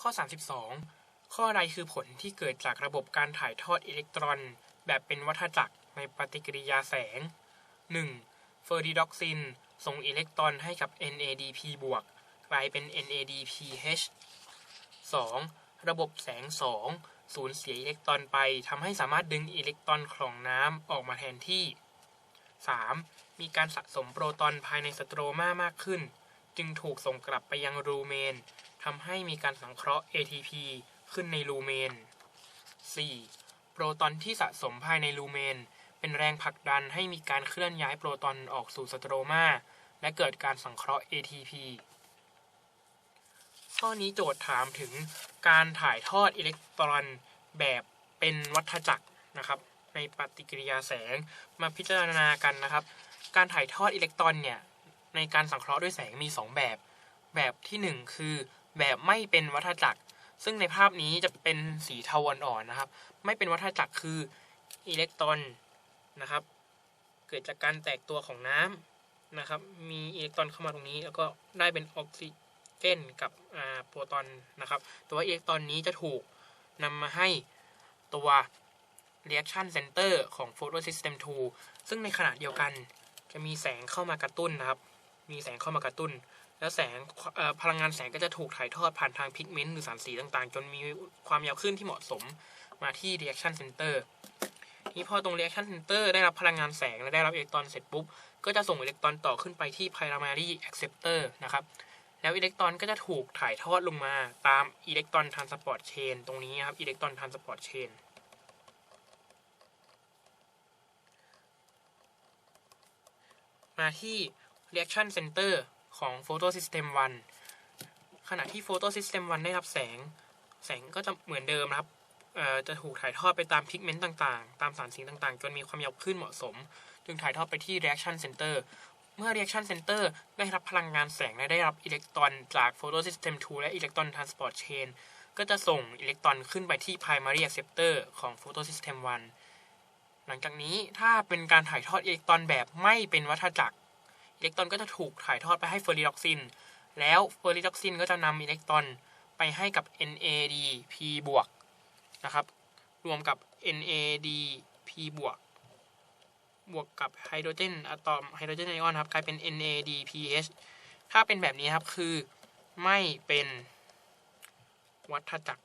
ข้อ 32 ข้อใดคือผลที่เกิดจากระบบการถ่ายทอดอิเล็กตรอน แบบเป็นวัฏจักรในปฏิกิริยาแสง 1. เฟอร์ดิดอกซิน ส่งอิเล็กตรอนให้กับ NADP บวกกลายเป็น NADPH 2. ระบบแสง 2 สูญเสียอิเล็กตรอนไปทำให้สามารถดึงอิเล็กตรอนของน้ำออกมาแทนที่ 3. มีการสะสมโปรตอนภายในสโตรมามากขึ้น จึงถูกส่งกลับไปยังรูเมนำให้มีการสังเคราะห์ ATP ขึ้นในรูเมน 4. โปรตอนที่สะสมภายในรูเมน เป็นแรงผลักดันให้มีการเคลื่อนย้ายโปรตอนออกสู่สโตรมา และเกิดการสังเคราะห์ ATP ข้อนี้โจทย์ถามถึงการถ่ายทอดอิเล็กตรอนแบบเป็นวัฏจักรนะครับในปฏิกิริยาแสงมาพิจารณากันนะครับ การถ่ายทอดอิเล็กตรอนเนี่ยในการสังเคราะห์ด้วยแสงมี 2 แบบ แบบที่ 1 คือ แบบไม่เป็นวัฏจักร ซึ่งในภาพนี้จะเป็นสีเทาอ่อนๆนะครับ ไม่เป็นวัฏจักรคืออิเล็กตรอนนะครับ เกิดจากการแตกตัวของน้ำนะครับ มีอิเล็กตรอนเข้ามาตรงนี้ แล้วก็ได้เป็นออกซิเจนกับโปรตอนนะครับตัวอิเล็กตรอนนี้จะถูกนำมาให้ตัว reaction center ของ photosystem 2 ซึ่งในขณะเดียวกันจะมีแสงเข้ามากระตุ้นนะครับ มีแสงเข้ามากระตุ้น แล้วแสงพลังงานแสงก็จะถูกถ่ายทอดผ่านทางพิกเมนต์หรือสารสีต่างๆ จนมีความยาวขึ้นที่เหมาะสมมาที่ reaction center นี้พอตรง reaction center ได้รับพลังงานแสงและได้รับอิเล็กตรอนเสร็จปุ๊บ ก็จะส่งอิเล็กตรอนต่อขึ้นไปที่ primary acceptor นะครับ แล้วอิเล็กตรอนก็จะถูกถ่ายทอดลงมาตามอิเล็กตรอนทรานสปอร์ตเชนตรงนี้ครับอิเล็กตรอนทรานสปอร์ตเชนมาที่ reaction center ของ photosystem 1 ขณะที่ photosystem 1 ได้รับแสง แสงก็จะเหมือนเดิมนะครับจะถูกถ่ายทอดไปตามพิกเมนต์ต่างๆ ตามสารสีต่างๆ จนมีความยาวขึ้นเหมาะสม จึงถ่ายทอดไปที่ reaction center เมื่อ reaction center ได้รับพลังงานแสงและได้รับอิเล็กตรอนจาก photosystem 2 และอิเล็กตรอน transport chain ก็จะส่งอิเล็กตรอนขึ้นไปที่ primary acceptor ของ photosystem 1 หลังจากนี้ถ้าเป็นการถ่ายทอดอิเล็กตรอนแบบไม่เป็นวัฏจักร อิเล็กตรอนก็จะถูกถ่ายทอดไปให้เฟอร์ริดอกซิน แล้วเฟอร์ริดอกซินก็จะนำอิเล็กตรอนไปให้กับ NADP บวกนะครับ รวมกับ NADP บวกบวกกับไฮโดรเจนอะตอมไฮโดรเจนไอออนครับกลายเป็น NADPH ถ้าเป็นแบบนี้ครับคือไม่เป็นวัฏจักร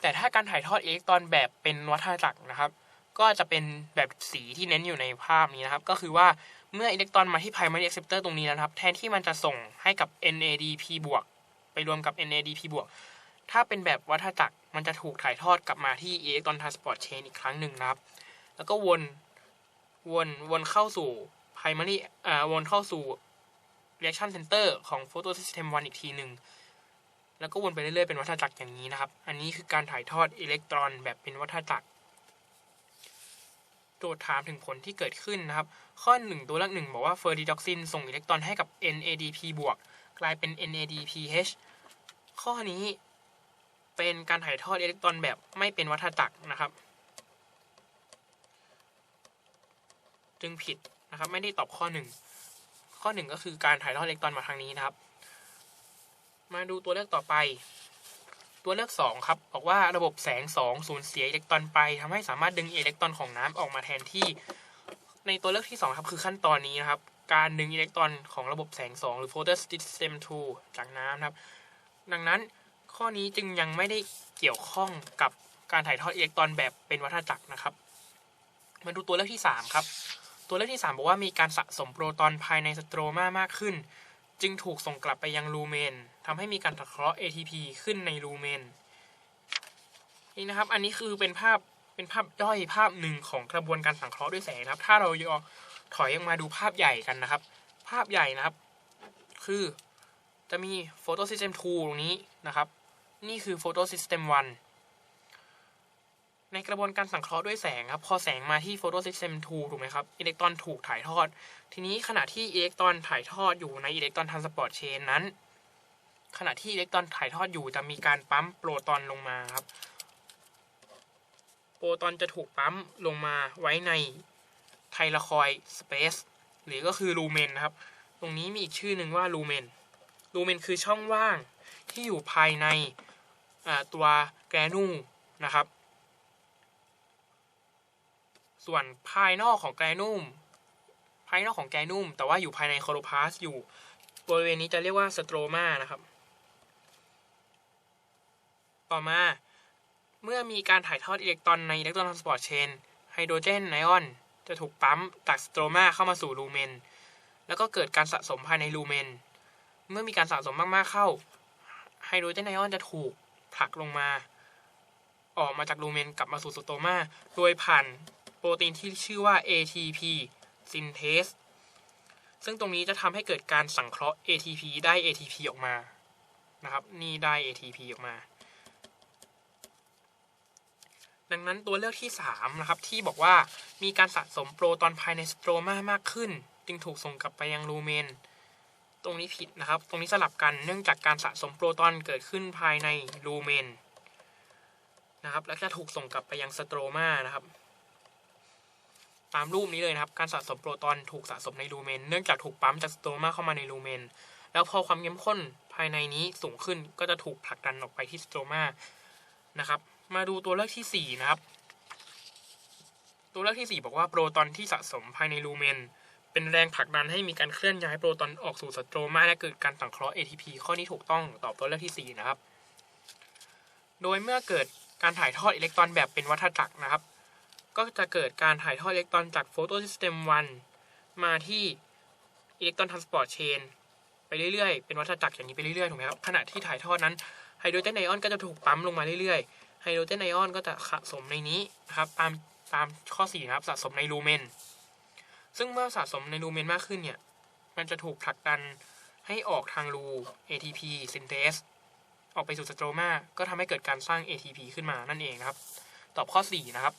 แต่ถ้าการถ่ายทอดอิเล็กตรอนแบบเป็นวัฏจักรนะครับ ก็จะเป็นแบบสีที่เน้นอยู่ในภาพนี้นะครับ ก็คือว่าเมื่ออิเล็กตรอนมาที่ primary acceptor ตรงนี้นะครับ แทนที่มันจะส่งให้กับ NADP บวกไปรวมกับ NADP บวกถ้าเป็นแบบวัฏจักรมันจะถูกถ่ายทอดกลับมาที่อิเล็กตรอนทรานสปอร์ตเชนอีกครั้งหนึ่งนะครับ แล้วก็วนวนวนเข้าสู่ primary อ่าวนเข้าสู่ reaction center ของ photosystem 1 อีกทีหนึ่งแล้วก็วนไปเรื่อยๆเป็นวัฏจักรอย่างนี้นะครับ อันนี้คือการถ่ายทอดอิเล็กตรอนแบบเป็นวัฏจักร โจทย์ถามถึงผลที่เกิดขึ้นนะครับ ข้อ 1 ตัวเลขหนึ่งบอกว่าเฟอร์ดิดอกซินส่งอิเล็กตรอนให้กับ NADP บวกกลายเป็น NADPH ข้อนี้เป็นการถ่ายทอดอิเล็กตรอนแบบไม่เป็นวัฏจักรนะครับ จึงผิดนะครับไม่ได้ตอบข้อหนึ่งข้อหนึ่งก็คือการถ่ายทอดอิเล็กตรอนมาทางนี้นะครับ มาดูตัวเลือกต่อไป ตัวเลือก 2 ครับบอกว่าระบบแสง 2 สูญเสียอิเล็กตรอนไปทำให้สามารถดึงอิเล็กตรอนของน้ำออกมาแทนที่ ในตัวเลือกที่ 2 ครับ คือขั้นตอนนี้นะครับ การดึงอิเล็กตรอนของระบบแสง 2 หรือ photosystem 2 จากน้ำครับ ดังนั้นข้อนี้จึงยังไม่ได้เกี่ยวข้องกับการถ่ายทอดอิเล็กตรอนแบบเป็นวัฏจักรนะครับ มาดูตัวเลือกที่ 3 ครับ ตัวเลขที่ 3 บอกว่ามีการสะสมโปรตอนภายในสโตรมามากขึ้น จึงถูกส่งกลับไปยังลูเมนทำให้มีการถักเคราะห์ ATP ขึ้นในลูเมนนี่นะครับ อันนี้คือเป็นภาพเป็นภาพย่อยภาพหนึ่งของกระบวนการสังเคราะห์ด้วยแสงครับ ถ้าเรายอถอยออกมาดูภาพใหญ่กันนะครับ ภาพใหญ่นะครับ คือจะมีโฟโตซิสเต็ม2ตรงนี้นะครับ นี่คือโฟโตซิสเต็ม1 ในกระบวนการสังเคราะห์ด้วยแสงครับ พอแสงมาที่โฟโตซิสเต็ม2ถูกไหมครับอิเล็กตรอนถูกถ่ายทอด ทีนี้ขณะที่อิเล็กตรอนถ่ายทอดอยู่ในอิเล็กตรอนทรานสปอร์ตเชนนั้น ขณะที่อิเล็กตรอนถ่ายทอดอยู่จะมีการปั๊มโปรตอนลงมาครับ โปรตอนจะถูกปั๊มลงมาไว้ในไทลาคอยสเปซหรือก็คือลูเมนครับ ตรงนี้มีอีกชื่อหนึ่งว่าลูเมนลูเมนคือช่องว่างที่อยู่ภายในตัวแกรนูนะครับ ส่วนภายนอกของแกรนูมภายนอกของแกรนูมแต่ว่าอยู่ภายในโคโลพาสอยู่บริเวณนี้จะเรียกว่าสโตรมานะครับ ต่อมาเมื่อมีการถ่ายทอดอิเล็กตรอนในอิเล็กตรอนทรานสปอร์ตเชนไฮโดรเจนไอออน จะถูกปั๊มจากสโตรมาเข้ามาสู่ลูเมน แล้วก็เกิดการสะสมภายในลูเมน เมื่อมีการสะสมมากๆเข้าไฮโดรเจนไอออนจะถูกผลักลงมา ออกมาจากลูเมนกลับมาสู่สโตรมาโดยผ่าน รตีนที่ชื่อว่า ATP synthase ซึ่งตรงนี้จะทำให้เกิดการสังเคราะห์ ATP ได้ ATP ออกมานะครับ นี่ได้ ATP ออกมา ดังนั้นตัวเลือกที่ 3 นะครับ ที่บอกว่ามีการสะสมโปรตอนภายในสโตรมามากขึ้น จึงถูกส่งกลับไปยังลูเมน ตรงนี้ผิดนะครับ ตรงนี้สลับกันเนื่องจากการสะสมโปรตอนเกิดขึ้นภายในลูเมนนะครับ และจะถูกส่งกลับไปยังสโตรมานะครับ ตามรูปนี้เลยนะครับ การสะสมโปรตอนถูกสะสมในลูเมน เนื่องจากถูกปั๊มจากสโตรมาเข้ามาในลูเมน แล้วพอความเข้มข้นภายในนี้สูงขึ้นก็จะถูกผลักดันออกไปที่สโตรมานะครับ มาดูตัวเลือกที่ 4 นะครับ ตัวเลือกที่ 4 บอกว่าโปรตอนที่สะสมภายในลูเมน เป็นแรงผลักดันให้มีการเคลื่อนย้ายโปรตอนออกสู่สโตรมาและเกิดการสังเคราะห์ ATP ข้อนี้ถูกต้องตอบตัวเลือกที่ 4 นะครับ โดยเมื่อเกิดการถ่ายทอดอิเล็กตรอนแบบเป็นวัฏจักรนะครับ ก็จะเกิดการถ่ายทอดอิเล็กตรอนจากโฟโตซิสเต็ม1มาที่อิเล็กตรอนทรานสปอร์ตเชนไปเรื่อยๆ เป็นวัฏจักรอย่างนี้ไปเรื่อยๆ ถูกไหมครับ ขณะที่ถ่ายทอดนั้นไฮโดรเจนไอออนก็จะถูกปั๊มลงมาเรื่อยๆ ไฮโดรเจนไอออนก็จะสะสมในนี้นะครับตามตามข้อ4นะครับสะสมในลูเมน ซึ่งเมื่อสะสมในลูเมนมากขึ้นเนี่ย มันจะถูกผลักดันให้ออกทางรู ATP synthase ออกไปสู่สโตรมาก็ทำให้เกิดการสร้าง ATP ขึ้นมานั่นเองนะครับ ตอบข้อ 4 นะครับ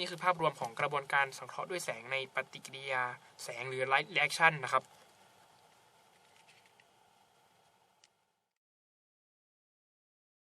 นี่คือภาพรวมของกระบวนการสังเคราะห์ด้วยแสงในปฏิกิริยาแสงหรือ light reaction นะครับ